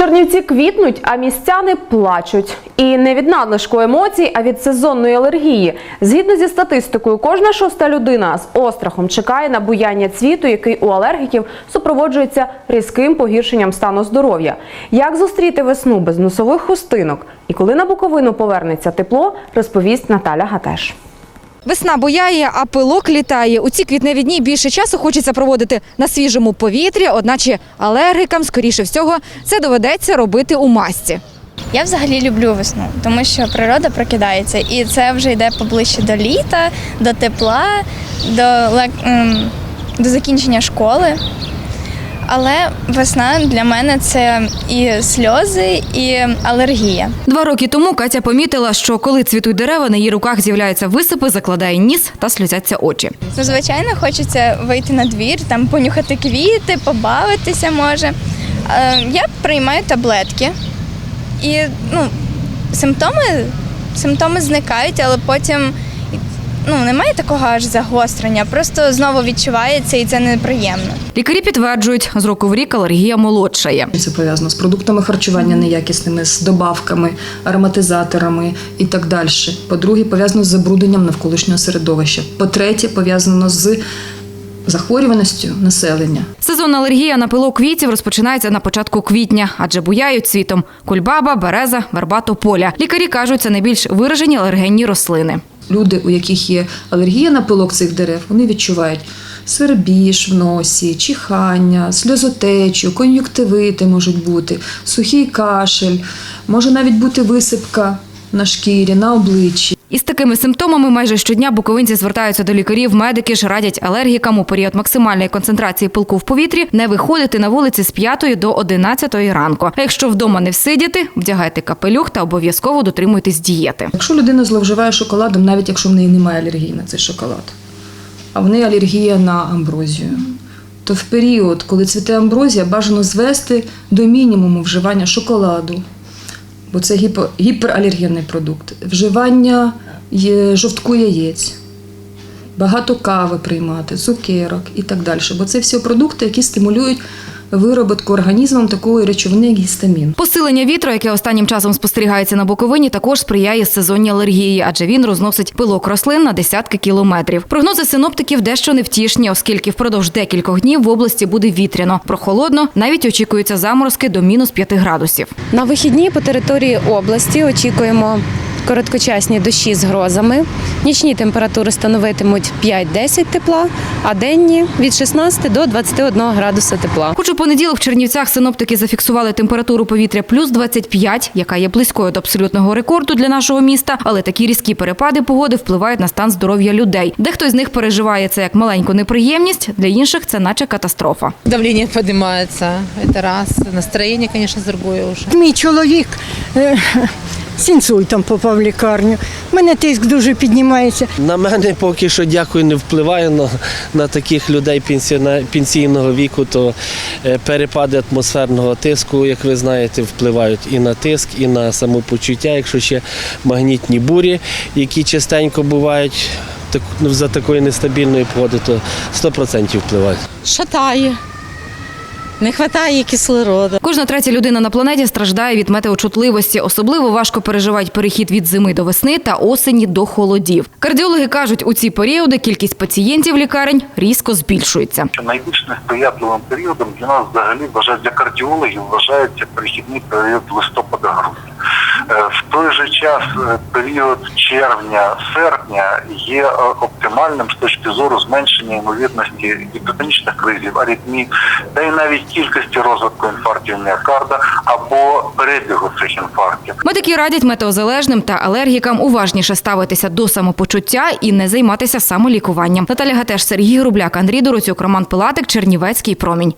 Чернівці квітнуть, а містяни плачуть. І не від надлишку емоцій, а від сезонної алергії. Згідно зі статистикою, кожна шоста людина з острахом чекає на буяння цвіту, який у алергіків супроводжується різким погіршенням стану здоров'я. Як зустріти весну без носових хустинок? І коли на Буковину повернеться тепло, розповість Наталя Гатеш. Весна бояє, а пилок літає. У ці квітневі дні більше часу хочеться проводити на свіжому повітрі, одначе алергикам, скоріше всього, це доведеться робити у масці. Я взагалі люблю весну, тому що природа прокидається, і це вже йде поближче до літа, до тепла, до, ем, до закінчення школи. Але весна для мене це і сльози, і алергія. Два роки тому Катя помітила, що коли цвітуть дерева, на її руках з'являються висипи, закладає ніс та сльозяться очі. Ну, звичайно, хочеться вийти на двір, там понюхати квіти, побавитися може. Е, Я приймаю таблетки, і ну, симптоми, симптоми зникають, але потім ну, немає такого аж загострення, просто знову відчувається і це неприємно. Лікарі підтверджують, з року в рік алергія молодшає. Це пов'язано з продуктами харчування неякісними, з добавками, ароматизаторами і так далі. По-друге, пов'язано з забрудненням навколишнього середовища. По-третє, пов'язано з захворюваністю населення. Сезонна алергія на пилок квітів розпочинається на початку квітня, адже буяють цвітом кульбаба, береза, верба, тополя. Лікарі кажуть, це найбільш виражені алергенні рослини. Люди, у яких є алергія на пилок цих дерев, вони відчувають свербіж в носі, чихання, сльозотечу, кон'юктивити можуть бути, сухий кашель, може навіть бути висипка на шкірі, на обличчі. Із такими симптомами майже щодня буковинці звертаються до лікарів. Медики ж радять алергікам у період максимальної концентрації пилку в повітрі не виходити на вулиці з 5 до 11 ранку. А якщо вдома не всидіти, вдягайте капелюх та обов'язково дотримуйтесь дієти. Якщо людина зловживає шоколадом, навіть якщо в неї немає алергії на цей шоколад, а в неї алергія на амброзію, то в період, коли цвіте амброзія, бажано звести до мінімуму вживання шоколаду, бо це гіпералергенний продукт, вживання жовтку яєць, багато кави приймати, цукерок і так далі. Бо це всі продукти, які стимулюють вироботку організмом такої речовини, як гістамін. Посилення вітру, яке останнім часом спостерігається на Буковині, також сприяє сезонній алергії, адже він розносить пилок рослин на десятки кілометрів. Прогнози синоптиків дещо невтішні, оскільки впродовж декількох днів в області буде вітряно. Прохолодно навіть очікуються заморозки до мінус 5 градусів. На вихідні по території області очікуємо короткочасні дощі з грозами. Нічні температури становитимуть 5-10 тепла, а денні від 16 до 21 градуса тепла. Хоч у понеділок в Чернівцях синоптики зафіксували температуру повітря плюс 25, яка є близькою до абсолютного рекорду для нашого міста, але такі різкі перепади погоди впливають на стан здоров'я людей. Дехто з них переживає це як маленьку неприємність, для інших це наче катастрофа. Давление поднимается, это раз. Настроение, конечно, другое уже. Мій чоловік е, з інсультом попав в лікарню. У мене тиск дуже піднімається. На мене поки що дякую, не впливає на, на таких людей пенсійного віку, то е, перепади атмосферного тиску, як ви знаєте, впливають і на тиск, і на самопочуття, якщо ще магнітні бурі, які частенько бувають так- ну, за такої нестабільної погоди, то 100% впливають. Шатає. Не вистачає кислороду. Кожна третя людина на планеті страждає від метеочутливості. Особливо важко переживають перехід від зими до весни та осені до холодів. Кардіологи кажуть, у ці періоди кількість пацієнтів лікарень різко збільшується. що найбільш несприятливим періодом для нас взагалі вважають для кардіологів вважається перехідний період листопада-грудня. Е, В той же час е, період червня-серпня є е, оптимальним з точки зору зменшення ймовірності гіпертонічних кризів, аритмій, та й навіть кількості розвитку інфарктів міокарда або перебігу цих інфарктів. Медики радять метеозалежним та алергікам уважніше ставитися до самопочуття і не займатися самолікуванням. Наталя Гатеш, Сергій Грубляк, Андрій Дороцюк, Роман Пилатик, Чернівецький промінь.